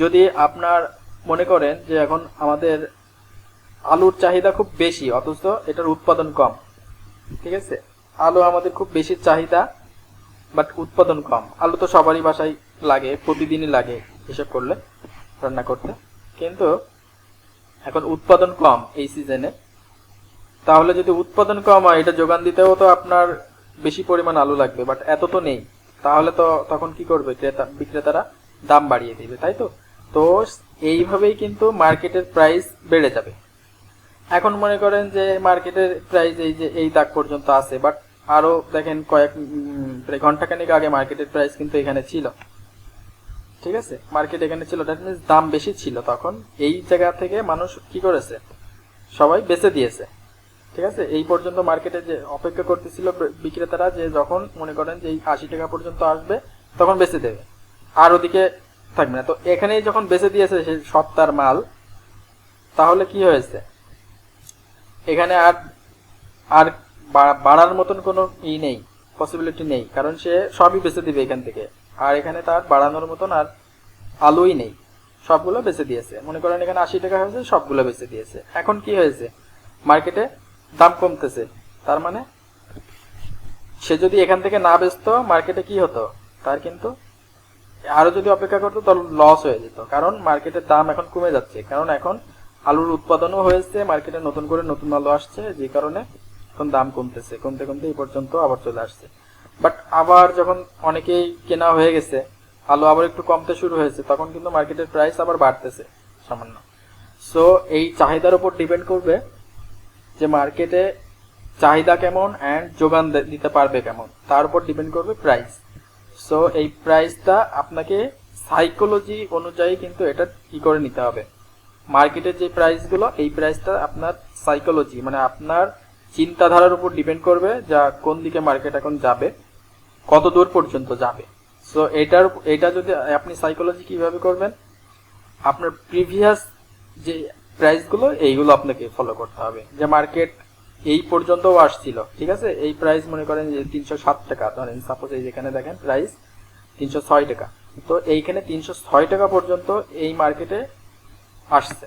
যদি আপনার মনে করেন যে এখন আমাদের আলুর চাহিদা খুব বেশি, অথচ এটার উৎপাদন কম, ঠিক আছে? আলু আমাদের খুব বেশি চাহিদা বাট উৎপাদন কম। আলু তো সবারই বাসায় লাগে, প্রতিদিনই লাগে হিসাব করলে, রান্না করতে। কিন্তু এখন উৎপাদন কম এই সিজনে তাহলে যদি উৎপাদন কম হয়, এটা যোগান দিতেও তো আপনার বেশি পরিমাণ আলু লাগবে বাট এত তো নেই। তাহলে তো তখন কি করবে ক্রেতা, বিক্রেতারা? দাম বাড়িয়ে দিবে, তাই তো? তো এইভাবেই কিন্তু মার্কেটের প্রাইস বেড়ে যাবে। এখন মনে করেন যে মার্কেটের প্রাইস এই যে এই দাগ পর্যন্ত আছে, বাট আরও দেখেন কয়েক প্রায় ঘন্টাখানেক আগে মার্কেটের প্রাইস কিন্তু এখানে ছিল। ঠিক আছে? মার্কেট এখানে ছিল দ্যাট মিনস দাম বেশি ছিল তখন। এই জায়গা থেকে মানুষ কি করেছে? সবাই বেচে দিয়েছে। ঠিক আছে? এই পর্যন্ত মার্কেটে যে অপেক্ষা করতেছিল বিক্রেতারা যে যখন মনে করেন যে এই আশি টাকা পর্যন্ত আসবে, তখন বেচে দেবে। আর ওদিকে থাকবে না। তো এখানেই যখন বেচে দিয়েছে সেই সত্তার মাল, তাহলে কি হয়েছে? এখানে আর আর বাড়ার মতন কোনো ই নেই পসিবিলিটি নেই, কারণ সে সবই বেচে দিবে এখান থেকে। আর এখানে তার বাড়ানোর মতন আর আলুই নেই। সবগুলো বেচে দিয়েছে। মনে করেন এখানে আশি টাকা হয়েছে, সবগুলো বেচে দিয়েছে। এখন কি হয়েছে? মার্কেটে দাম কমতেছে। তার মানে সে যদি এখান থেকে না বেচতো, মার্কেটে কি হতো? তার কিন্তু আরও যদি অপেক্ষা করতো, তাহলে লস হয়ে যেত। কারণ মার্কেটের দাম এখন কমে যাচ্ছে। কারণ এখন আলুর উৎপাদনও হয়েছে মার্কেটে নতুন করে নতুন আলু আসছে, যে কারণে এখন দাম কমতেছে। কমতে কমতে এই পর্যন্ত আবার চলে আসছে। বাট আবার যখন অনেকেই কেনা হয়ে গেছে, আলু আবার একটু কমতে শুরু হয়েছে, তখন কিন্তু মার্কেটের প্রাইস আবার বাড়তেছে সামান্য। সো এই চাহিদার উপর ডিপেন্ড করবে যে মার্কেটে চাহিদা কেমন অ্যান্ড যোগান দিতে পারবে কেমন। তার উপর ডিপেন্ড করবে প্রাইস সো এই প্রাইসটা আপনাকে সাইকোলজি অনুযায়ী কিন্তু এটা কি করে নিতে হবে? মার্কেটের যে প্রাইসগুলো এই প্রাইসটা আপনার সাইকোলজি মানে আপনার চিন্তাধারার উপর ডিপেন্ড করবে যা কোন দিকে মার্কেট এখন যাবে, কত দূর পর্যন্ত যাবে। সো এটার, এটা যদি আপনি সাইকোলজি কীভাবে করবেন, আপনার প্রিভিয়াস যে প্রাইসগুলো এইগুলো আপনাকে ফলো করতে হবে। যে মার্কেট এই পর্যন্তও আসছিল, ঠিক আছে? এই প্রাইস মনে করেন যে তিনশো সাত টাকা, ধরেন সাপোজ এই যেখানে দেখেন প্রাইস তিনশো ছয় টাকা। তো এইখানে তিনশো ছয় টাকা পর্যন্ত এই মার্কেটে আসছে।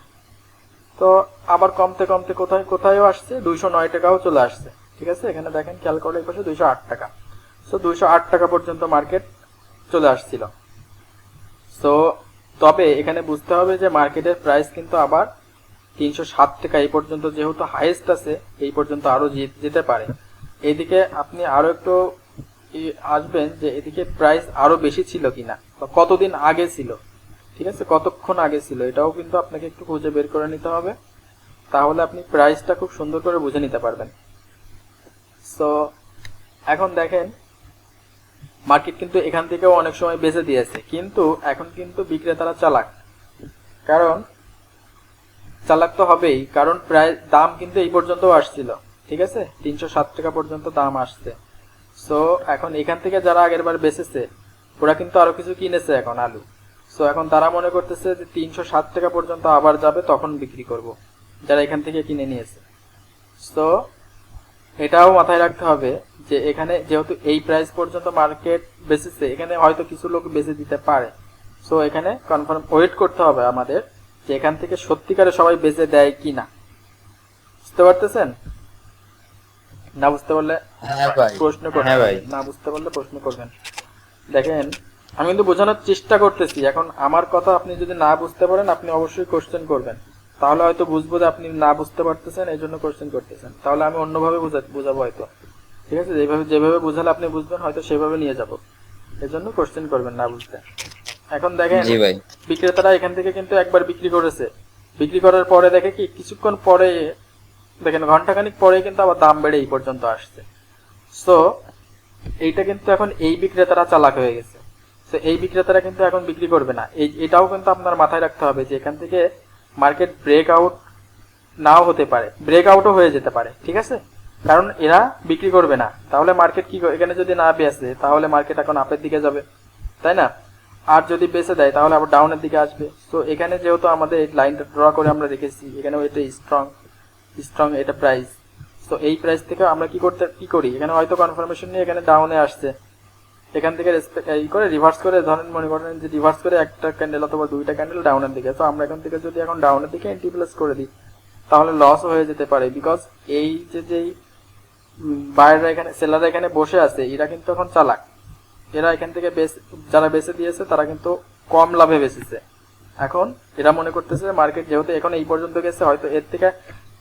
তো আবার কমতে কমতে কোথায়, কোথায়ও আসছে, দুইশো নয় টাকাও চলে আসছে, ঠিক আছে? এখানে দেখেন খেয়াল করলে এই পাশে দুইশো আট টাকা। সো দুইশো আট টাকা পর্যন্ত মার্কেট চলে আসছিল। সো তবে এখানে বুঝতে হবে যে মার্কেটের প্রাইস কিন্তু আবার তিনশো সাত টাকা এই পর্যন্ত যেহেতু হাইয়েস্ট আছে, এই পর্যন্ত আরও যেতে পারে। এদিকে আপনি আরও একটু আসবেন যে এদিকে প্রাইস আরও বেশি ছিল কিনা, বা কতদিন আগে ছিল, ঠিক আছে? কতক্ষণ আগে ছিল, এটাও কিন্তু আপনাকে একটু খুঁজে বের করে নিতে হবে। তাহলে আপনি প্রাইসটা খুব সুন্দর করে বুঝে নিতে পারবেন। সো এখন দেখেন মার্কেট কিন্তু এখান থেকেও অনেক সময় বেঁচে দিয়েছে, কিন্তু এখন কিন্তু বিক্রেতারা চালাক। কারণ চালাক তো হবেই, কারণ প্রায় দাম কিন্তু এই পর্যন্ত আসছিল, ঠিক আছে? তিনশো সাত টাকা পর্যন্ত দাম আসছে। সো এখন এখান থেকে যারা আগের বার বেচেছে, ওরা কিন্তু আরও কিছু কিনেছে এখন আলু। সো এখন তারা মনে করতেছে যে তিনশো সাত টাকা পর্যন্ত আবার যাবে, তখন বিক্রি করব, যারা এখান থেকে কিনে নিয়েছে। সো এটাও মাথায় রাখতে হবে যে এখানে যেহেতু এই প্রাইস পর্যন্ত মার্কেট বেচেছে, এখানে হয়তো কিছু লোক বেচে দিতে পারে। সো এখানে কনফার্ম ওয়েট করতে হবে আমাদের। যে এখান থেকে সত্যিকারে সবাই বেচে দেয় কি না বুঝতে পারতেছেন? না বুঝতে পারলে হ্যাঁ প্রশ্ন করবেন। হ্যাঁ না বুঝতে পারলে প্রশ্ন করবেন। দেখেন আমি কিন্তু বোঝানোর চেষ্টা করতেছি। এখন আমার কথা আপনি যদি না বুঝতে পারেন আপনি অবশ্যই কোশ্চেন করবেন। তাহলে হয়তো বুঝব যে আপনি না বুঝতে পারতেছেন এই জন্য কোশ্চেন করতেছেন। তাহলে আমি অন্যভাবে বুঝা- বুঝাবো হয়তো। ঠিক আছে? যেভাবে যেভাবে বুঝালে আপনি বুঝবেন হয়তো সেভাবে নিয়ে যাব। এই জন্য কোশ্চেন করবেন না বুঝতে। এখন দেখেন জি ভাই। বিক্রেতারা এখান থেকে কিন্তু একবার বিক্রি করেছে। বিক্রি করার পরে দেখে কি কিছুক্ষণ পরে দেখেন ঘন্টাখানিক পরে কিন্তু আবার দাম বেড়ে এই পর্যন্ত আসছে। সো এইটা কিন্তু এখন এই বিক্রেতারা চালাক হয়ে গেছে। তো এই বিক্রেতারা কিন্তু এখন বিক্রি করবে না। এই এটাও কিন্তু আপনার মাথায় রাখতে হবে যে এখান থেকে মার্কেট ব্রেক আউট নাও হতে পারে। ব্রেক আউটও হয়ে যেতে পারে ঠিক আছে? কারণ এরা বিক্রি করবে না। তাহলে মার্কেট কি এখানে যদি না বেচে তাহলে মার্কেট এখন আপের দিকে যাবে। তাই না? আর যদি বেঁচে দেয়, তাহলে আবার ডাউনের দিকে আসবে। তো এখানে যেহেতু আমাদের এই লাইনটা ড্র করে আমরা রেখেছি, এখানেও এটা স্ট্রং স্ট্রং এটা প্রাইস তো এই প্রাইস থেকে আমরা কি করতে, কি করি? এখানে হয়তো কনফার্মেশন নিয়ে এখানে ডাউনে আসছে। এখান থেকে এই করে রিভার্স করে, ধরেন মনে করেন যে রিভার্স করে একটা ক্যান্ডেল অথবা দুইটা ক্যান্ডেল ডাউনের দিকে। তো আমরা এখান থেকে যদি এখন ডাউনের দিকে এন্টি প্লাস করে দিই, তাহলে লস হয়ে যেতে পারে। বিকজ এই যে যেই বাইরেরা এখানে সেলাররা এখানে বসে আছে, এরা কিন্তু এখন চালাক। এরা এখান থেকে যারা বেচে দিয়েছে, তারা কিন্তু কম লাভে বেচেছে। এখন এরা মনে করতেছে মার্কেট যেহেতু এখন এই পর্যন্ত গেছে, হয়তো এর থেকে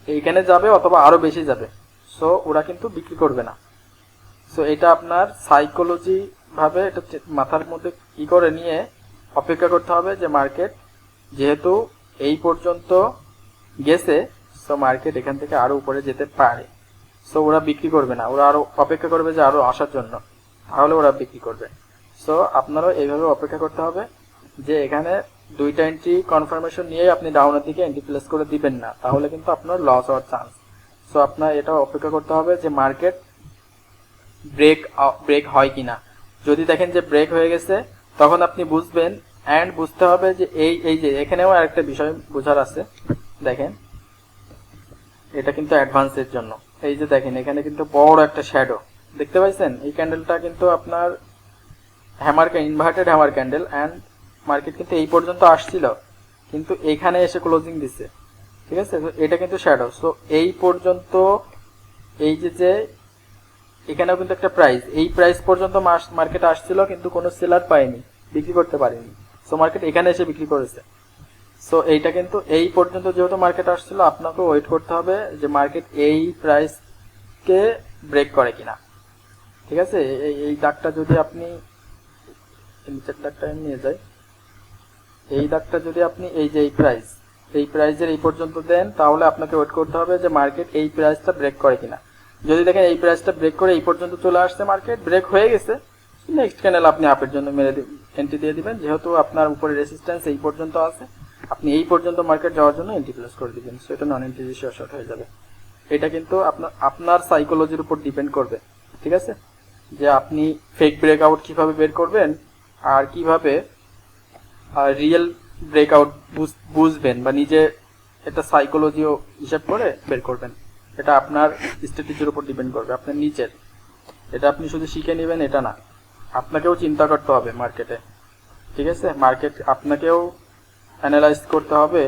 এইখানে যাবে অথবা আরও বেশি যাবে। সো ওরা কিন্তু বিক্রি করবে না। সো এটা আপনার সাইকোলজি ভাবে এটা মাথার মধ্যে কি করে নিয়ে অপেক্ষা করতে হবে যে মার্কেট যেহেতু এই পর্যন্ত গেছে সো মার্কেট এখান থেকে আরও উপরে যেতে পারে। সো ওরা বিক্রি করবে না। ওরা আরও অপেক্ষা করবে যে আরও আসার জন্য। তাহলে ওরা বিক্রি করবে। সো আপনারও এইভাবে অপেক্ষা করতে হবে যে এখানে দুইটা এন্ট্রি কনফার্মেশন নিয়ে আপনি ডাউনের দিকে এন্ট্রি প্লেস করে দিবেন না। তাহলে কিন্তু আপনার লস হওয়ার চান্স সো আপনার এটা অপেক্ষা করতে হবে যে মার্কেট ব্রেক ব্রেক হয় কিনা। যদি দেখেন যে ব্রেক হয়ে গেছে, তখন আপনি বুঝবেন অ্যান্ড বুঝতে হবে যে এই এই যে, এখানেও আরেকটা বিষয় বোঝার আছে। দেখেন, এটা কিন্তু অ্যাডভান্সের জন্য। এই যে দেখেন, এখানে কিন্তু বড় একটা শ্যাডো দেখতে পাইছেন? এই ক্যান্ডেলটা কিন্তু আপনার hammer inverted hammer candle and market কিন্তু এই পর্যন্ত আসছিল। কিন্তু এখানে এসে ক্লোজিং দিছে। ঠিক আছে? তো এটা কিন্তু শ্যাডো সো এই পর্যন্ত এই যে যে এখানেও কিন্তু একটা প্রাইস এই প্রাইস পর্যন্ত মার্কেট আসছিল, কিন্তু কোনো সেলার পায়নি, বিক্রি করতে পারেনি। সো মার্কেট এখানে এসে বিক্রি করেছে। সো এইটা কিন্তু এই পর্যন্ত যেহেতু মার্কেট আসছিল আপনাকে ওয়েট করতে হবে যে মার্কেট এই প্রাইসকে ব্রেক করে কিনা। ঠিক আছে? এই এই দাগটা যদি আপনি নিচের দাগটা আমি নিয়ে যাই। এই দাগটা যদি আপনি, এই যে এই প্রাইস এই প্রাইসের এই পর্যন্ত দেন, তাহলে আপনাকে ওয়েট করতে হবে যে মার্কেট এই প্রাইসটা ব্রেক করে কিনা। যদি দেখেন এই প্রাইসটা ব্রেক করে এই পর্যন্ত চলে আসছে মার্কেট ব্রেক হয়ে গেছে নেক্সট ক্যানেল আপনি আপের জন্য মেরে এন্ট্রি দিয়ে দিবেন। যেহেতু আপনার উপরে রেসিস্ট্যান্স এই পর্যন্ত আছে, আপনি এই পর্যন্ত মার্কেট যাওয়ার জন্য এন্ট্রি প্লেস করে দিবেন। সো এটা নন এন্ট্রি শর্ট হয়ে যাবে। এটা কিন্তু আপনার আপনার সাইকোলজির উপর ডিপেন্ড করবে। ঠিক আছে? যে আপনি ফেক ব্রেকআউট কীভাবে বের করবেন আর কীভাবে রিয়েল ব্রেকআউট বুঝবেন বা নিজে এটা সাইকোলজিও হিসাব করে বের করবেন। এটা আপনার স্ট্র্যাটেজির উপর ডিপেন্ড করবে, আপনার নিচের এটা আপনি শুধু শিখে নেবেন, এটা না। আপনাকেও চিন্তা করতে হবে মার্কেটে ঠিক আছে? মার্কেট আপনাকেও অ্যানালাইজ করতে হবে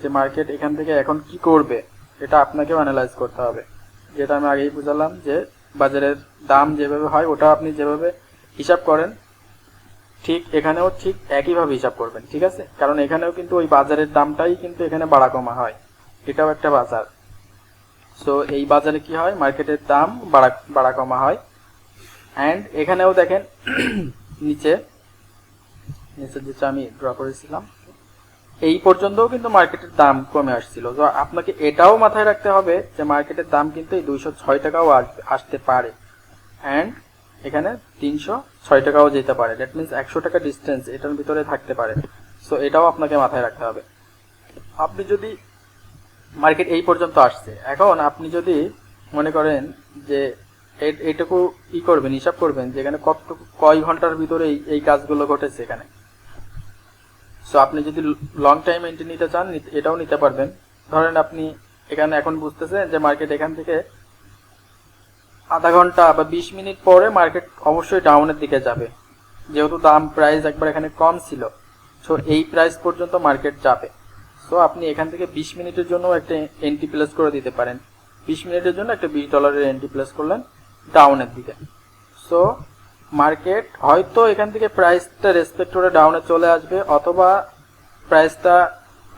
যে মার্কেট এখান থেকে এখন কি করবে। এটা আপনাকেও অ্যানালাইজ করতে হবে। যেটা আমি আগেই বুঝালাম যে বাজারের দাম যেভাবে হয়, ওটা আপনি যেভাবে হিসাব করেন, ঠিক এখানেও ঠিক একইভাবে হিসাব করবেন, ঠিক আছে? কারণ এখানেও কিন্তু ওই বাজারের দামটাই কিন্তু এখানে বাড়া কমা হয়। এটাও একটা বাজার। সো এই বাজারে কি হয়? মার্কেটের দাম বাড়া বাড়া কমা হয়। অ্যান্ড এখানেও দেখেন, নিচে নিচে যেটা আমি ড্র করেছিলাম। এই পর্যন্তও কিন্তু মার্কেটের দাম কমে আসছিল। তো আপনাকে এটাও মাথায় রাখতে হবে যে মার্কেটের দাম কিন্তু এই দুইশো ছয় টাকাও আসতে পারে। অ্যান্ড এখানে তিনশো ছয় টাকাও যেতে পারে। দ্যাট মিনস একশো টাকা ডিস্টেন্স এটার ভিতরে থাকতে পারে। সো এটাও আপনাকে মাথায় রাখতে হবে। আপনি যদি মার্কেট এই পর্যন্ত আসছে, এখন আপনি যদি মনে করেন যে এইটুকু ই করবেন, হিসাব করবেন যে এখানে কত, কয় ঘণ্টার ভিতরে এই কাজগুলো ঘটেছে এখানে। সো আপনি যদি লং টাইম এন্ট্রি নিতে চান এটাও নিতে পারবেন। ধরেন আপনি এখানে এখন বুঝতেছেন যে মার্কেট এখান থেকে আধা ঘণ্টা বা বিশ মিনিট পরে মার্কেট অবশ্যই ডাউনের দিকে যাবে। যেহেতু দাম প্রাইস একবার এখানে কম ছিল। সো এই প্রাইস পর্যন্ত মার্কেট যাবে। সো আপনি এখান থেকে বিশ মিনিটের জন্য একটা এন্ট্রি প্লেস করে দিতে পারেন। বিশ মিনিটের জন্য একটা বিশ ডলারের এন্ট্রি প্লেস করলেন ডাউনের দিকে। সো মার্কেট হয়তো এখান থেকে প্রাইসটা রেসপেক্ট করে ডাউনে চলে আসবে, অথবা প্রাইসটা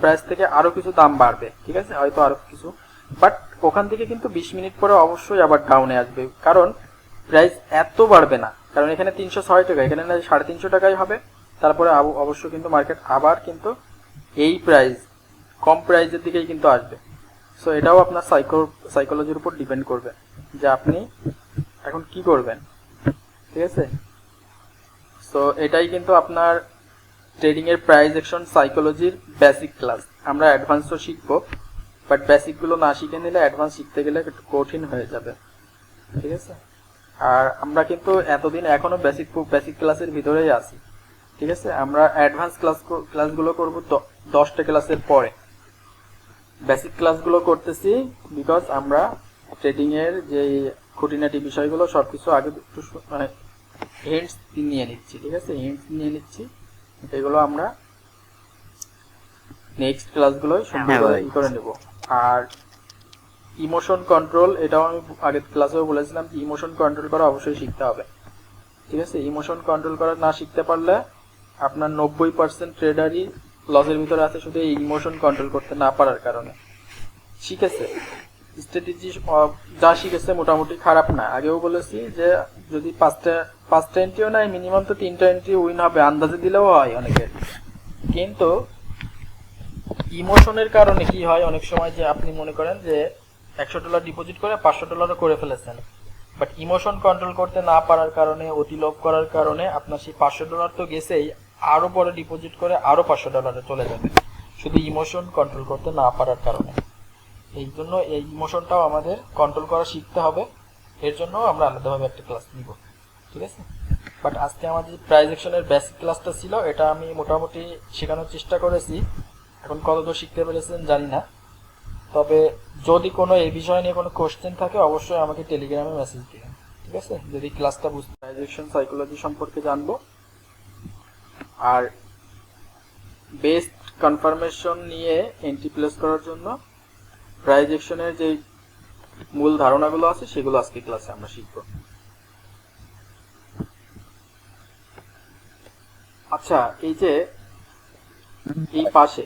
প্রাইস থেকে আরও কিছু দাম বাড়বে, ঠিক আছে? হয়তো আরও কিছু। বাট ওখান থেকে কিন্তু বিশ মিনিট পরে অবশ্যই আবার ডাউনে আসবে, কারণ প্রাইস এত বাড়বে না। কারণ এখানে তিনশো ছয় টাকা, এখানে না সাড়ে তিনশো টাকাই হবে। তারপরে অবশ্য কিন্তু মার্কেট আবার কিন্তু এই প্রাইস কম প্রাইসের দিকেই কিন্তু আসবে। সো এটাও আপনার সাইকো সাইকোলজির উপর ডিপেন্ড করবে যে আপনি এখন কি করবেন। ঠিক আছে? সো এটাই কিন্তু আপনার ট্রেডিং এর প্রাইস অ্যাকশন সাইকোলজির বেসিক ক্লাস আমরা অ্যাডভান্সও শিখব বাট বেসিকগুলো না শিখে নিলে অ্যাডভান্স শিখতে গেলে একটু কঠিন হয়ে যাবে। ঠিক আছে? আর আমরা কিন্তু এতদিন এখনও বেসিক বেসিক ক্লাসের ভিতরেই আছি। ঠিক আছে? আমরা অ্যাডভান্স ক্লাস ক্লাসগুলো করব দশটা ক্লাসের পরে। বেসিক ক্লাসগুলো করতেছি বিকজ আমরা ট্রেডিং এর যে খুঁটিনাটি বিষয়গুলো সবকিছু আগে একটু মানে হিন্টস নিয়ে নিচ্ছি ঠিক আছে? হিন্টস নিয়ে নিচ্ছি। এগুলো আমরা নেক্সট ক্লাসগুলোয় সুন্দর হ্যাঁ করে ই করে নেব। আর ইমোশন কন্ট্রোল এটাও আমি আগের ক্লাসেও বলেছিলাম যে ইমোশন কন্ট্রোল করা অবশ্যই শিখতে হবে। ঠিক আছে? ইমোশন কন্ট্রোল করা না শিখতে পারলে আপনার নব্বই পার্সেন্ট ট্রেডারই লসের ভিতরে আছে শুধু এই ইমোশন কন্ট্রোল করতে না পারার কারণে। শিখেছে স্ট্র্যাটেজি যা শিখেছে মোটামুটি খারাপ না। আগেও বলেছি যে যদি পাঁচটা পাঁচটা এন্ট্রিও নাই মিনিমাম তো তিনটা এন্ট্রি উইন হবে, আন্দাজে দিলেও হয় অনেকের কিন্তু ইমোশনের কারণে কি হয়, অনেক সময় যে আপনি মনে করেন যে একশো ডলার ডিপোজিট করে পাঁচশো ডলারও করে ফেলেছেন। বাট ইমোশন কন্ট্রোল করতে না পারার কারণে অতিলোভ করার কারণে আপনার সেই পাঁচশো ডলার তো গেছেই আরও পরে ডিপোজিট করে আরও পাঁচশো ডলারে চলে যাবে। শুধু ইমোশন কন্ট্রোল করতে না পারার কারণে। এই জন্য এই ইমোশনটাও আমাদের কন্ট্রোল করা শিখতে হবে। এর জন্য আমরা আলাদাভাবে একটা ক্লাস নিব, ঠিক আছে? বাট আজকে আমাদের যে প্রাইজ অ্যাকশনের বেসিক ক্লাসটা ছিল, এটা আমি মোটামুটি শেখানোর চেষ্টা করেছি। এখন কতদূর শিখতে পেরেছেন জানি না। তবে যদি কোনো এই বিষয় নিয়ে কোনো কোশ্চেন থাকে, অবশ্যই আমাকে টেলিগ্রামে মেসেজ দিবেন, ঠিক আছে? যদি ক্লাসটা বুঝতে প্রাইজেকশন সাইকোলজি সম্পর্কে জানব। আর বেস্ট কনফার্মেশন নিয়ে এন্ট্রি প্লেস করার জন্য প্রাইজেকশনের যে মূল ধারণাগুলো আছে, সেগুলো আজকে ক্লাসে আমরা শিখব। আচ্ছা এই যে এই পাশে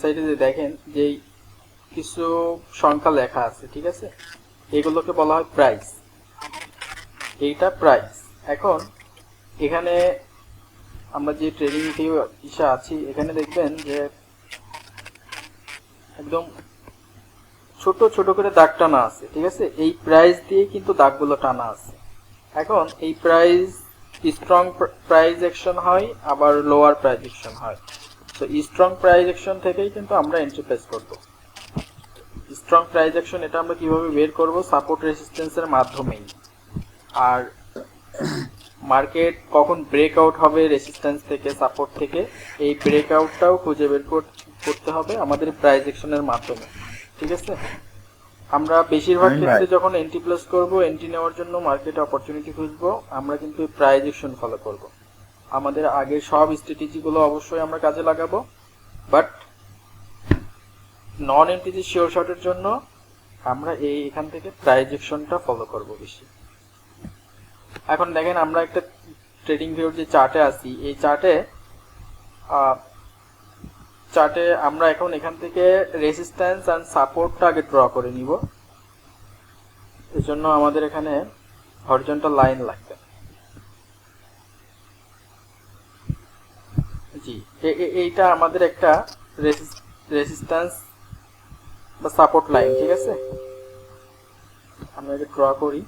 সাইডে যে দেখেন যে কিছু সংখ্যা লেখা আছে, ঠিক আছে? এগুলোকে বলা হয় প্রাইস এইটা প্রাইস এখন এখানে আমরা যে ট্রেডিং ইসা আছি, এখানে দেখবেন যে একদম ছোট ছোট করে দাগ টানা আছে, ঠিক আছে? এই প্রাইস দিয়ে কিন্তু দাগগুলো টানা আছে। এখন এই প্রাইস স্ট্রং প্রাইস অ্যাকশন হয়, আবার লোয়ার প্রাইস অ্যাকশন হয়। তো স্ট্রং প্রাইস অ্যাকশন থেকেই কিন্তু আমরা এন্ট্রি প্লেস করব। স্ট্রং প্রাইস অ্যাকশন এটা আমরা কীভাবে বের করব? সাপোর্ট রেসিস্ট্যান্সের মাধ্যমেই। আর মার্কেট কখন ব্রেকআউট হবে রেসিস্ট্যান্স থেকে সাপোর্ট থেকে, এই ব্রেকআউটটাও খুঁজে বের কর- করতে হবে আমাদের প্রাইস অ্যাকশনের মাধ্যমে। ঠিক আছে? আমরা বেশিরভাগ ক্ষেত্রে যখন এন্ট্রি প্লাস করব এন্ট্রি নেওয়ার জন্য মার্কেটে অপরচুনিটি খুঁজবো আমরা কিন্তু প্রাইস অ্যাকশন ফলো করব। আমাদের আগের সব স্ট্র্যাটেজিগুলো অবশ্যই আমরা কাজে লাগাবো বাট নন এন্ট্রিজি শিওর শটের জন্য আমরা এই এখান থেকে প্রাইজেকশনটা ফলো করব বেশি। এখন দেখেন আমরা একটা ট্রেডিং ভিউর যে চার্টে আছি এই চার্টে চার্টে আমরা এখন এখান থেকে রেসিস্ট্যান্স অ্যান্ড সাপোর্টটা আগে ড্র করে নিব। এর জন্য আমাদের এখানে হরিজন্টাল লাইন লাগবে। জি এইটা আমাদের একটা রেসিস্ট্যান্স বা সাপোর্ট লাইন ঠিক আছে? আমরা এটা ড্র করি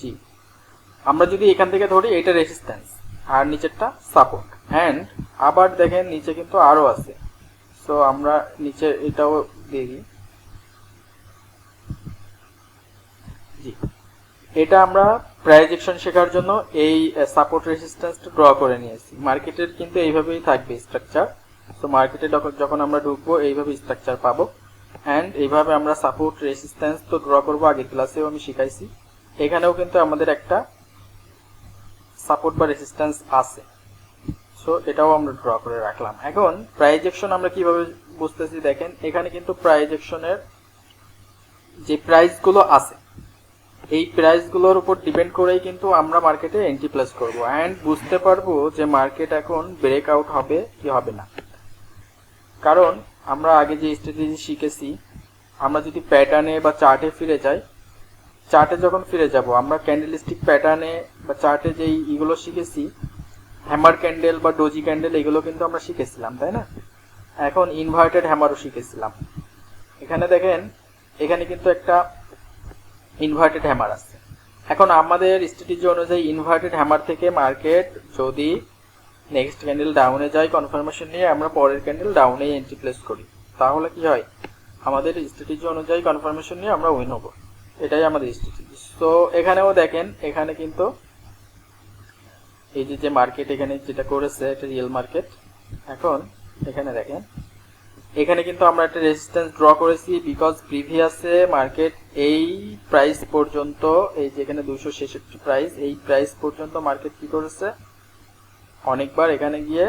জি আমরা যদি এখান থেকে ধরি এটা রেসিস্ট্যান্স আর নিচেরটা সাপোর্ট অ্যান্ড আবার দেখেন, নিচে কিন্তু আরও আছে। সো আমরা নিচে এটাও দিয়ে দিই। জি। এটা আমরা প্রাইজেকশন শেখার জন্য এই সাপোর্ট রেসিস্ট্যান্সটা ড্র করে নিয়েছি। মার্কেটের কিন্তু এইভাবেই থাকবে স্ট্রাকচার তো মার্কেটে যখন আমরা ঢুকবো, এইভাবে স্ট্রাকচার পাবো। অ্যান্ড এইভাবে আমরা সাপোর্ট রেসিস্ট্যান্স তো ড্র করব আগের ক্লাসেও আমি শিখাইছি। এখানেও কিন্তু আমাদের একটা সাপোর্ট বা রেসিস্ট্যান্স আছে। সো এটাও আমরা ড্র করে রাখলাম। এখন প্রাইজেকশন আমরা কীভাবে বুঝতেছি দেখেন, এখানে কিন্তু প্রাইজেকশনের যে প্রাইসগুলো আছে, এই প্রাইসগুলোর উপর ডিপেন্ড করেই কিন্তু আমরা মার্কেটে এন্ট্রি প্লেস করব। অ্যান্ড বুঝতে পারব যে মার্কেট এখন ব্রেক আউট হবে কি হবে না। কারণ, আমরা আগে যে স্ট্র্যাটেজি শিখেছি, আমরা যদি প্যাটার্নে বা চার্টে ফিরে যাই চার্টে যখন ফিরে যাব, আমরা ক্যান্ডেলস্টিক প্যাটার্নে বা চার্টে যেই ইগুলো শিখেছি হ্যামার ক্যান্ডেল বা ডোজি ক্যান্ডেল এগুলো কিন্তু আমরা শিখেছিলাম, তাই না? এখন ইনভার্টেড হ্যামারও শিখেছিলাম। এখানে দেখেন, এখানে কিন্তু একটা ইনভার্টেড হ্যামার আছে। এখন আমাদের স্ট্র্যাটেজি অনুযায়ী ইনভার্টেড হ্যামার থেকে মার্কেট যদি নেক্সট ক্যান্ডেল ডাউনে যায় কনফার্মেশন নিয়ে আমরা পরের ক্যান্ডেল ডাউনেই এন্ট্রি প্লেস করি, তাহলে কি হয়? আমাদের স্ট্র্যাটেজি অনুযায়ী কনফার্মেশন নিয়ে আমরা উইন হব। এটাই আমাদের স্ট্র্যাটেজি তো এখানেও দেখেন, এখানে কিন্তু এই যে যে মার্কেট এখানে যেটা করেছে এটা রিয়েল মার্কেট এখন এখানে দেখেন, এখানে কিন্তু আমরা একটা রেজিস্ট্যান্স ড্র করেছি বিকজ প্রিভিয়াসে মার্কেট এই প্রাইস পর্যন্ত, এই যেখানে দুশো ছেষট্টি প্রাইস এই প্রাইস পর্যন্ত মার্কেট কি করেছে? অনেকবার এখানে গিয়ে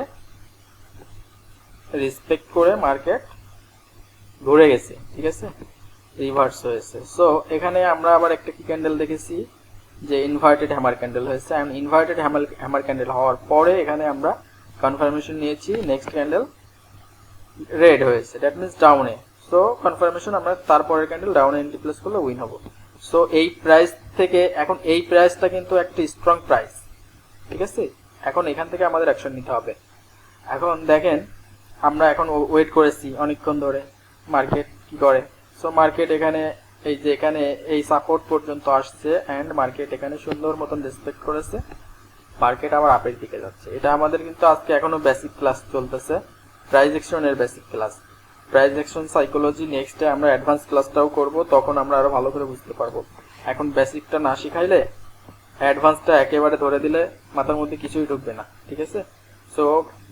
রেসপেক্ট করে মার্কেট ঘুরে গেছে, ঠিক আছে? রিভার্স হয়েছে। সো এখানে আমরা আবার একটা কি ক্যান্ডেল দেখেছি? যে ইনভার্টেড হ্যামার ক্যান্ডেল হয়েছে। And inverted hammer hammer candle হওয়ার পরে এখানে আমরা কনফার্মেশন নিয়েছি নেক্সট ক্যান্ডেল রেড হয়েছে। দ্যাট মিনস ডাউনে সো কনফার্মেশন আমরা তারপরের ক্যান্ডেল ডাউনে এন্ট্রি প্লেস করলে উইন হব। সো এই প্রাইস থেকে, এখন এই প্রাইসটা কিন্তু একটা স্ট্রং প্রাইস ঠিক আছে? এখন এখান থেকে আমাদের অ্যাকশন নিতে হবে। এখন দেখেন, আমরা এখন ওয়েট করেছি অনেকক্ষণ ধরে। মার্কেট কি করে? সো মার্কেট এখানে, এই যে এখানে এই সাপোর্ট পর্যন্ত আসছে অ্যান্ড মার্কেট এখানে সুন্দর মতন রেসপেক্ট করেছে। মার্কেট আবার আপের দিকে যাচ্ছে। এটা আমাদের কিন্তু আজকে এখনও বেসিক ক্লাস চলতেছে। প্রাইস এর basic class price action psychology নেক্সটে আমরা অ্যাডভান্স ক্লাসটাও করব, তখন আমরা আরও ভালো করে বুঝতে পারব। এখন বেসিকটা না শিখাইলে অ্যাডভান্সটা একেবারে ধরে দিলে মাথার মধ্যে কিছুই ঢুকবে না। ঠিক আছে? সো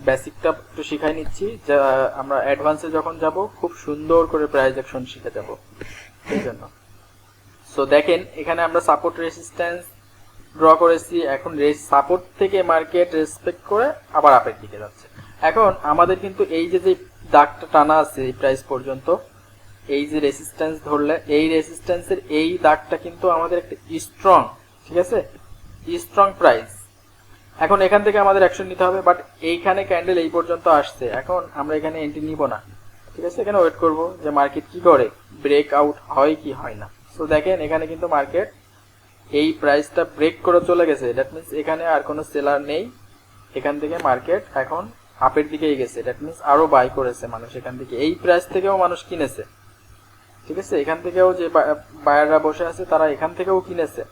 বেসিকটা একটু শিখাই নিচ্ছি। যা, আমরা অ্যাডভান্সে যখন যাব, খুব সুন্দর করে প্রাইস অ্যাকশন শিখে যাব। এই জন্য। সো দেখেন, এখানে আমরা সাপোর্ট রেসিস্ট্যান্স ড্র করেছি। এখন সাপোর্ট থেকে মার্কেট রেসপেক্ট করে আবার আপের দিকে যাচ্ছে। এখন আমাদের কিন্তু এই যে যে দাগটা টানা আছে এই প্রাইস পর্যন্ত, এই যে রেসিস্ট্যান্স ধরলে, এই রেসিস্ট্যান্সের এই দাগটা কিন্তু আমাদের একটা স্ট্রং ঠিক আছে? স্ট্রং প্রাইস এখন এখান থেকে আমাদের অ্যাকশন নিতে হবে বাট এইখানে ক্যান্ডেল এই পর্যন্ত আসছে। এখন আমরা এখানে এন্ট্রি নিব না। ঠিক আছে? এখানে ওয়েট করব যে মার্কেট কি করে ব্রেক আউট হয় কি হয় না। সো দেখেন, এখানে কিন্তু মার্কেট এই প্রাইসটা ব্রেক করে চলে গেছে। দ্যাট মিনস এখানে আর কোনো সেলার নেই। এখান থেকে মার্কেট এখন আপের দিকেই গেছে। দ্যাট মিনস আরও বাই করেছে মানুষ এখান থেকে। এই প্রাইস থেকেও মানুষ কিনেছে। ঠিক আছে? এখান থেকেও যে বায়াররা বসে আছে, তারা এখান থেকেও কিনেছে।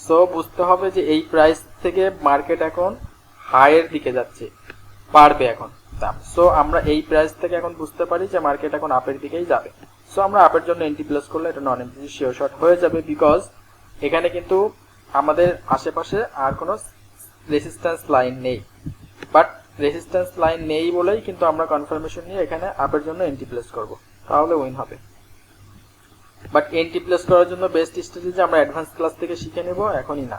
সো বুঝতে হবে যে এই প্রাইস থেকে মার্কেট এখন হাইয়ের দিকে যাচ্ছে, বাড়বে এখন। দাম সো আমরা এই প্রাইস থেকে এখন বুঝতে পারি যে মার্কেট এখন আপের দিকেই যাবে। সো আমরা আপের জন্য এন্ট্রি প্লেস করলে এটা নন এন্ট্রি শিওর শর্ট হয়ে যাবে বিকজ এখানে কিন্তু আমাদের আশেপাশে আর কোনো রেসিস্ট্যান্স লাইন নেই। বাট রেসিস্ট্যান্স লাইন নেই বলেই কিন্তু আমরা কনফার্মেশন নিয়ে এখানে আপের জন্য এন্ট্রি প্লেস করব। তাহলে উইন হবে। বাট এন্ট্রি প্লেস করার জন্য বেস্ট স্ট্র্যাটেজি আমরা অ্যাডভান্স ক্লাস থেকে শিখে নেব, এখনই না।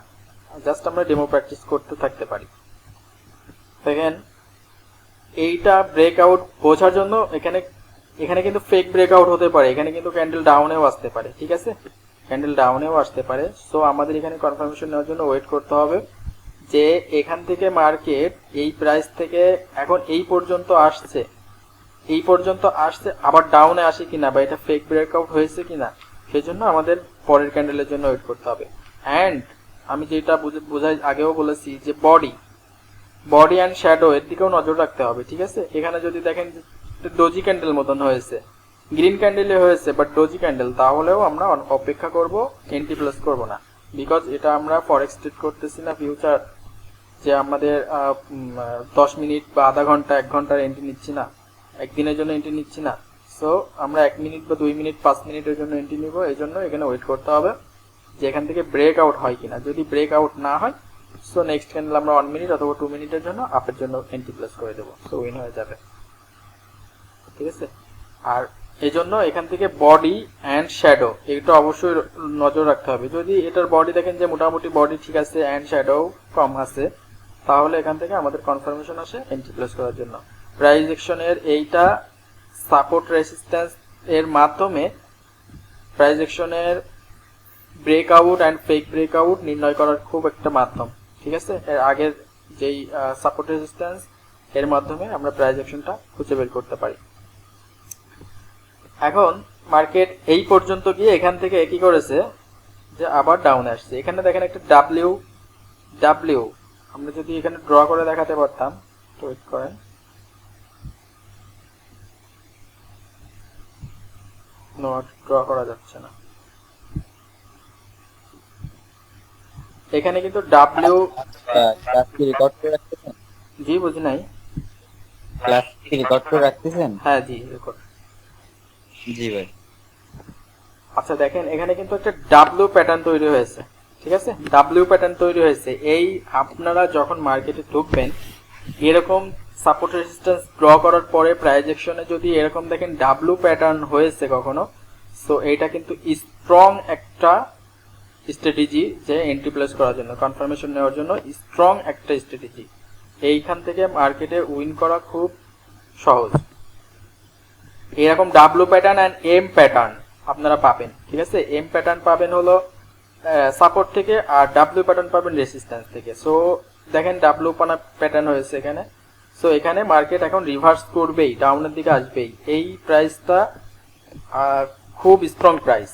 জাস্ট আমরা ডেমো প্র্যাকটিস করতে থাকতে পারি। দেখেন, এইটা ব্রেকআউট বোঝার জন্য এখানে এখানে কিন্তু ফেক ব্রেকআউট হতে পারে। এখানে কিন্তু ক্যান্ডেল ডাউনেও আসতে পারে, ঠিক আছে? ক্যান্ডেল ডাউনেও আসতে পারে। সো আমাদের এখানে কনফার্মেশন নেওয়ার জন্য ওয়েট করতে হবে যে এখান থেকে মার্কেট এই প্রাইস থেকে এখন এই পর্যন্ত আসছে। এই পর্যন্ত আসছে। আবার ডাউনে আসে কিনা বা এটা ফেক ব্রেকআউট হয়েছে কিনা সেই জন্য আমাদের পরের ক্যান্ডেলের জন্য ওয়েট করতে হবে। অ্যান্ড আমি যেটা বোঝাই আগেও বলেছি যে বডি বডি অ্যান্ড শ্যাডো এর দিকেও নজর রাখতে হবে, ঠিক আছে? এখানে যদি দেখেন ডোজি ক্যান্ডেল মতন হয়েছে গ্রিন ক্যান্ডেলে হয়েছে বাট ডোজি ক্যান্ডেল তাহলেও আমরা অপেক্ষা করব এন্টি প্লাস করব না। বিকজ এটা আমরা ফরেক্স ট্রেড করতেছি না ফিউচার যে আমাদের দশ মিনিট বা আধা ঘণ্টা, এক ঘণ্টার এন্ট্রি নিচ্ছি না। একদিনের জন্য এন্ট্রি নিচ্ছি না। সো আমরা এক মিনিট বা দুই মিনিট পাঁচ মিনিটের জন্য এন্ট্রি নিব এই জন্য এখানে ওয়েট করতে হবে যে এখান থেকে ব্রেক আউট হয় কিনা। যদি ব্রেক আউট না হয় সো নেক্সট ক্যান্ডেল আমরা ওয়ান মিনিট অথবা টু মিনিটের জন্য আপের জন্য এন্ট্রি প্লেস করে দেবো। সো উইন হয়ে যাবে। ঠিক আছে? আর এই জন্য এখান থেকে বডি অ্যান্ড শ্যাডো এটা অবশ্যই নজর রাখতে হবে। যদি এটার বডি দেখেন যে মোটামুটি বডি ঠিক আছে অ্যান্ড শ্যাডো কম আছে, তাহলে এখান থেকে আমাদের কনফার্মেশন আসে এন্ট্রি প্লেস করার জন্য। প্রাইস এর এইটা সাপোর্ট রেসিস্ট্যান্স এর মাধ্যমে প্রাইস এর ব্রেকআউট অ্যান্ড ফেক ব্রেকআউট নির্ণয় করার খুব একটা মাধ্যম, ঠিক আছে? এর আগের যেই সাপোর্ট রেসিস্ট্যান্স এর মাধ্যমে আমরা প্রাইস অ্যাকশনটা খুঁজে বের করতে পারি। এখন মার্কেট এই পর্যন্ত গিয়ে এখান থেকে একই করেছে যে আবার ডাউনে আসছে। এখানে দেখেন একটা ডাব্লিউ ডাব্লিউ আমরা যদি এখানে ড্র করে দেখাতে পারতাম ওয়েট করেন। নোট ড্র করা যাচ্ছে না। এখানে কিন্তু ডাব্লিউ ক্লাস কি রেকর্ড করে রাখতেছেন? জি বুঝি নাই। ক্লাস কি রেকর্ড করে রাখতেছেন? হ্যাঁ জি রেকর্ড জি ভাই। আচ্ছা দেখেন এখানে কিন্তু একটা ডাব্লিউ প্যাটার্ন তৈরি হয়েছে ঠিক আছে? ডাব্লিউ প্যাটার্ন তৈরি হয়েছে। এই আপনারা যখন মার্কেটে ঢুকবেন এরকম সাপোর্ট রেজিস্ট্যান্স ড্র করার পরে প্রাইজেকশনে যদি এরকম দেখেন ডাব্লু প্যাটার্ন হয়েছে কখনো সো এটা কিন্তু স্ট্রং একটা স্ট্র্যাটেজি যে এন্ট্রি প্লেস করার জন্য কনফার্মেশন নেওয়ার জন্য স্ট্রং একটা স্ট্র্যাটেজি এইখান থেকে মার্কেটে উইন করা খুব সহজ। এরকম W pattern and M pattern আপনারা পাবেন, ঠিক আছে? এম প্যাটার্ন পাবেন হলো সাপোর্ট থেকে আর ডাব্লিউ প্যাটার্ন পাবেন রেসিস্ট্যান্স থেকে। সো দেখেন ডাব্লিউ প্যাটার্ন হয়েছে এখানে। সো এখানে মার্কেট এখন রিভার্স করবেই ডাউনের দিকে আসবেই। এই প্রাইসটা খুব স্ট্রং প্রাইস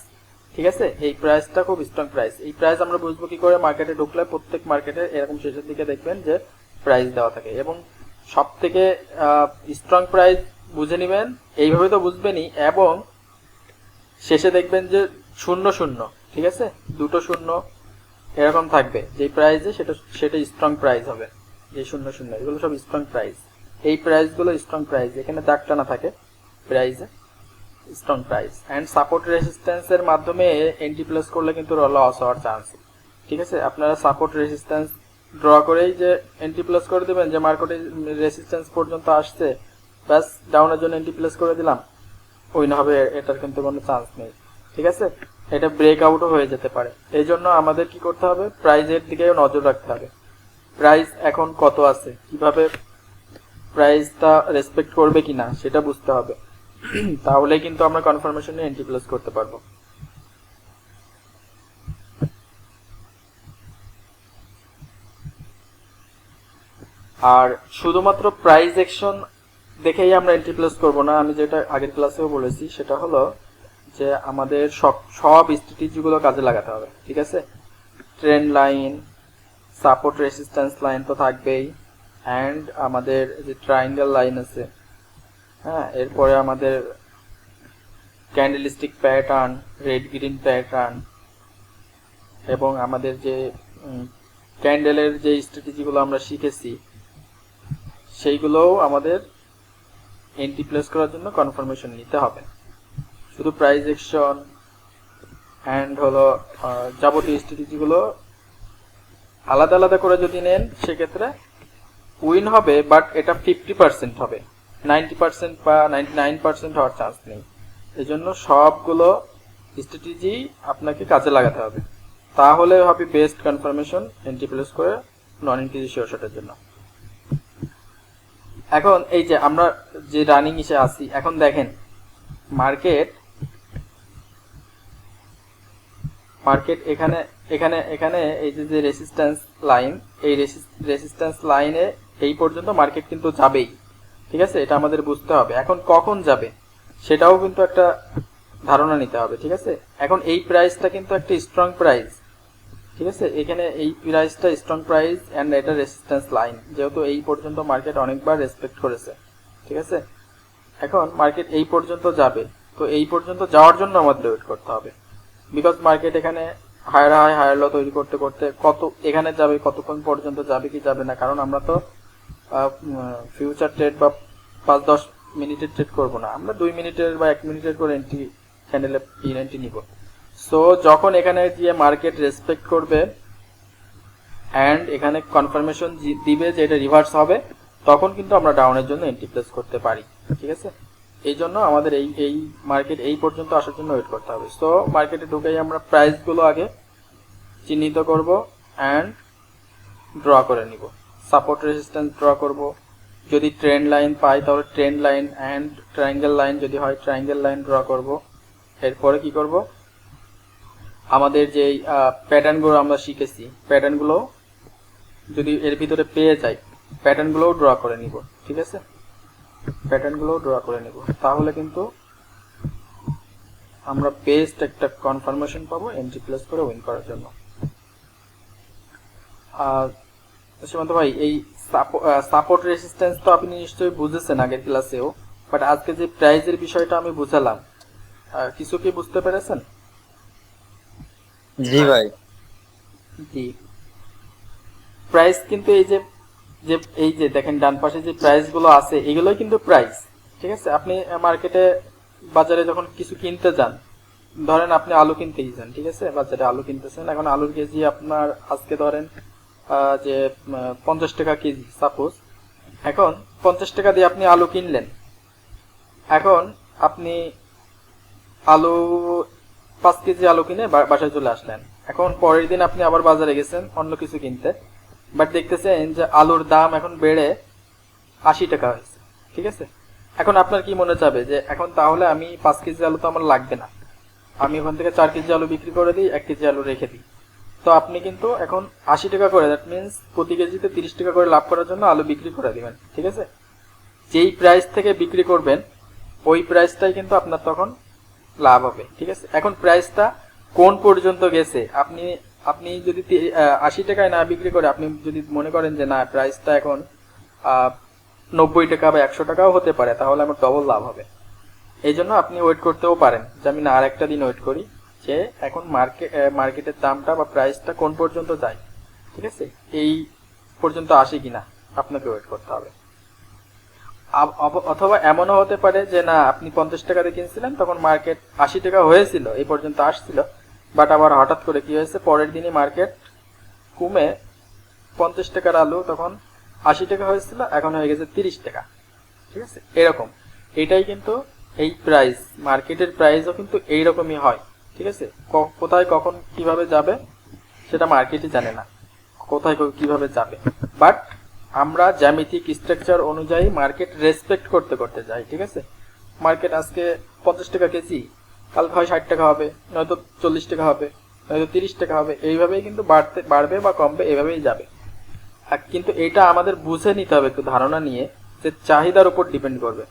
ঠিক আছে? এই প্রাইসটা খুব স্ট্রং প্রাইস এই প্রাইস আমরা বুঝব কি করে মার্কেটে ঢুকলে, প্রত্যেক মার্কেটে এরকম শেষের দিকে দেখবেন যে প্রাইস দেওয়া থাকে। এবং সব থেকে স্ট্রং প্রাইস বুঝে নেবেন, এইভাবে তো বুঝবেনই, এবং শেষে দেখবেন যে শূন্য শূন্য। ঠিক আছে? দুটো শূন্য এরকম থাকবে। যে প্রাইসে সেটা সেটা স্ট্রং প্রাইস হবে। যে শূন্য শূন্য, এগুলো সব স্ট্রং প্রাইস এই প্রাইসগুলো স্ট্রং প্রাইস এখানে দাগ টানা থাকে। প্রাইসে স্ট্রং প্রাইস অ্যান্ড সাপোর্ট রেসিস্ট্যান্সের মাধ্যমে এন্টি প্লেস করলে কিন্তু লস হওয়ার চান্স ঠিক আছে? আপনারা সাপোর্ট রেসিস্ট্যান্স ড্র করেই যে এন্টি প্লেস করে দেবেন, যে মার্কেটে রেসিস্ট্যান্স পর্যন্ত আসছে, ব্যাস ডাউনের জন্য এন্টি প্লেস করে দিলাম। ওই না হবে, এটার কিন্তু কোনো চান্স নেই। ঠিক আছে? এটা ব্রেক আউটও হয়ে যেতে পারে। এই জন্য আমাদের কি করতে হবে? প্রাইজের দিকেও নজর রাখতে হবে। প্রাইস এখন কত আছে? কীভাবে প্রাইসটা রেসপেক্ট করবে কিনা, সেটা বুঝতে হবে। তাহলে কিন্তু আমরা কনফার্মেশনে এন্ট্রি প্লেস করতে পারব। আর শুধুমাত্র প্রাইস অ্যাকশন দেখেই আমরা এন্ট্রি প্লেস করব না, আমি যেটা আগের ক্লাসেও বলেছি, সেটা হলো যে আমাদের সব সব স্ট্র্যাটেজিগুলো কাজে লাগাতে হবে, ঠিক আছে? Trend line support resistance line তো থাকবেই অ্যান্ড আমাদের যে ট্রায়াঙ্গেল লাইন আছে হ্যাঁ এরপরে আমাদের candlestick pattern red green pattern এবং আমাদের যে ক্যান্ডেলের যে স্ট্র্যাটেজিগুলো আমরা শিখেছি, সেইগুলোও আমাদের এন্ট্রি প্লেস করার জন্য কনফার্মেশন নিতে হবে। শুধু প্রাইস একশন অ্যান্ড হলো যাবতীয় স্ট্র্যাটেজিগুলো আলাদা আলাদা করে যদি নেন, সেক্ষেত্রে উইন হবে বাট এটা ফিফটি পার্সেন্ট হবে। নাইনটি পার্সেন্ট বা নাইনটি নাইন পার্সেন্ট হওয়ার চান্স নেই। এই জন্য সবগুলো স্ট্র্যাটেজি আপনাকে কাজে লাগাতে হবে। তাহলে হবে বেস্ট কনফার্মেশন এন্ট্রি প্লেস করে নন ইন্টিজি শিওরশটের জন্য। এখন এই যে আমরা যে রানিং ইসে আসি, এখন দেখেন মার্কেট মার্কেট এখানে এখানে এখানে এই যে যে রেসিস্ট্যান্স লাইন এই রেসিস্ট্যান্স লাইনে এই পর্যন্ত মার্কেট কিন্তু যাবেই। ঠিক আছে? এটা আমাদের বুঝতে হবে। এখন কখন যাবে? সেটাও কিন্তু একটা ধারণা নিতে হবে। ঠিক আছে? এখন এই প্রাইসটা কিন্তু একটা স্ট্রং প্রাইস ঠিক আছে? এখানে এই প্রাইসটা স্ট্রং প্রাইস অ্যান্ড এটা রেসিস্ট্যান্স লাইন যেহেতু এই পর্যন্ত মার্কেট অনেকবার রেসপেক্ট করেছে। ঠিক আছে? এখন মার্কেট এই পর্যন্ত যাবে। তো এই পর্যন্ত যাওয়ার জন্য আমাদের ওয়েট করতে হবে। বিকজ মার্কেট এখানে হায়ার হাই হায়ার লো তৈরি করতে করতে কত, এখানে যাবে, কতক্ষণ পর্যন্ত যাবে, কি যাবে না, কারণ আমরা তো ফিউচার ট্রেড বা পাঁচ, দশ মিনিটের ট্রেড করব না। আমরা দুই মিনিটের বা এক মিনিটের করে এন্ট্রি ক্যান্ডেলে ইন এন্ট্রি নিব। সো যখন এখানে গিয়ে মার্কেট রেসপেক্ট করবে অ্যান্ড এখানে কনফার্মেশন দিবে যে এটা রিভার্স হবে, তখন কিন্তু আমরা ডাউনের জন্য এন্ট্রি প্লেস করতে পারি। ঠিক আছে? এই জন্য আমাদের এই এই মার্কেট এই পর্যন্ত আসার জন্য ওয়েট করতে হবে। সো মার্কেটে ঢুকেই আমরা প্রাইসগুলো আগে চিহ্নিত করব অ্যান্ড ড্র করে নিব। সাপোর্ট রেজিস্ট্যান্স ড্র করব। যদি ট্রেন্ড লাইন পাই তাহলে trend line and triangle line যদি হয় ট্রায়াঙ্গেল লাইন ড্র করব। এরপরে কি করব? আমাদের যে প্যাটার্নগুলো আমরা শিখেছি প্যাটার্নগুলো যদি এর ভিতরে পেয়ে যাই প্যাটার্নগুলোও ড্র করে নিব, ঠিক আছে? প্যাটার্নগুলোও ড্র করে নিব। তাহলে কিন্তু আমরা বেস্ট একটা কনফার্মেশন পাবো এন্ট্রি প্লেস করে উইন করার জন্য। আর সীমান্ত ভাই এই সাপোর্ট রেসিস্ট্যান্স তো আপনি নিশ্চয়ই বুঝেছেন আগের ক্লাসেও বাট আজকে যে প্রাইজের বিষয়টা আমি বুঝালাম কিছু কি বুঝতে পেরেছেন? জি ভাই। জি। প্রাইস কিন্তু এই যে যে এই যে দেখেন ডান পাশে যে প্রাইসগুলো আছে, এগুলোই কিন্তু প্রাইস ঠিক আছে? আপনি মার্কেটে বাজারে যখন কিছু কিনতে যান, ধরেন আপনি আলু কিনতে গেছেন ঠিক আছে? বাজারে আলু কিনতেছেন, এখন আলুর কেজি আপনার আজকে ধরেন যে পঞ্চাশ টাকা কেজি সাপোজ এখন পঞ্চাশ টাকা দিয়ে আপনি আলু কিনলেন, এখন আপনি আলু পাঁচ কেজি আলু কিনে বাসায় চলে আসলেন, এখন পরের দিন আপনি আবার বাজারে গেছেন অন্য কিছু কিনতে বাট দেখতেছেন যে আলুর দাম এখন বেড়ে আশি টাকা হয়েছে, ঠিক আছে? এখন আপনার কি মনে চাবে যে এখন তাহলে আমি পাঁচ কেজি আলু তো আমার লাগবে না। আমি ওখান থেকে চার কেজি আলু বিক্রি করে দিই, এক কেজি আলু রেখে দিই। তো আপনি কিন্তু এখন আশি টাকা করে দ্যাট মিনস প্রতি কেজিতে তিরিশ টাকা করে লাভ করার জন্য আলু বিক্রি করে দিবেন, ঠিক আছে? যেই প্রাইস থেকে বিক্রি করবেন, ওই প্রাইসটাই কিন্তু আপনার তখন লাভ হবে, ঠিক আছে? এখন প্রাইসটা কোন পর্যন্ত গেছে, আপনি আপনি যদি আশি টাকায় না বিক্রি করে আপনি যদি মনে করেন যে না প্রাইসটা এখন নব্বই টাকা বা একশো টাকাও হতে পারে, তাহলে আমার ডবল লাভ হবে। এই জন্য আপনি ওয়েট করতেও পারেন যে আমি না আর একটা দিন ওয়েট করি যে এখন মার্কেট মার্কেটের দামটা বা প্রাইসটা কোন পর্যন্ত যায়। ঠিক আছে? এই পর্যন্ত আসে কিনা, আপনাকে ওয়েট করতে হবে। অথবা এমনও হতে পারে যে না, আপনি পঞ্চাশ টাকাতে কিনছিলেন, তখন মার্কেট আশি টাকা হয়েছিল, এই পর্যন্ত আসছিল বাট আবার হঠাৎ করে কি হয়েছে? পরের দিনই মার্কেট কমে পঞ্চাশ টাকার আলু তখন আশি টাকা হয়েছিল, এখন হয়ে গেছে তিরিশ টাকা। ঠিক আছে? এরকম। এটাই কিন্তু এই প্রাইস মার্কেটের প্রাইসও কিন্তু এইরকমই হয়। ঠিক আছে? কোথায় কখন কীভাবে যাবে সেটা মার্কেটই জানে না। কোথায় কীভাবে যাবে। বাট আমরা জ্যামিতিক স্ট্রাকচার অনুযায়ী মার্কেট রেসপেক্ট করতে করতে যাই। ঠিক আছে? মার্কেট আজকে পঞ্চাশ টাকা কেজি। কালকে হয় ষাট টাকা হবে, নয়তো চল্লিশ টাকা হবে, নয়তো তিরিশ টাকা হবে। এইভাবেই কিন্তু বাড়তে, বাড়বে বা কমবে, এভাবেই যাবে। কিন্তু এটা আমাদের বুঝে নিতে হবে একটু ধারণা নিয়ে যে চাহিদার উপর ডিপেন্ড করবে।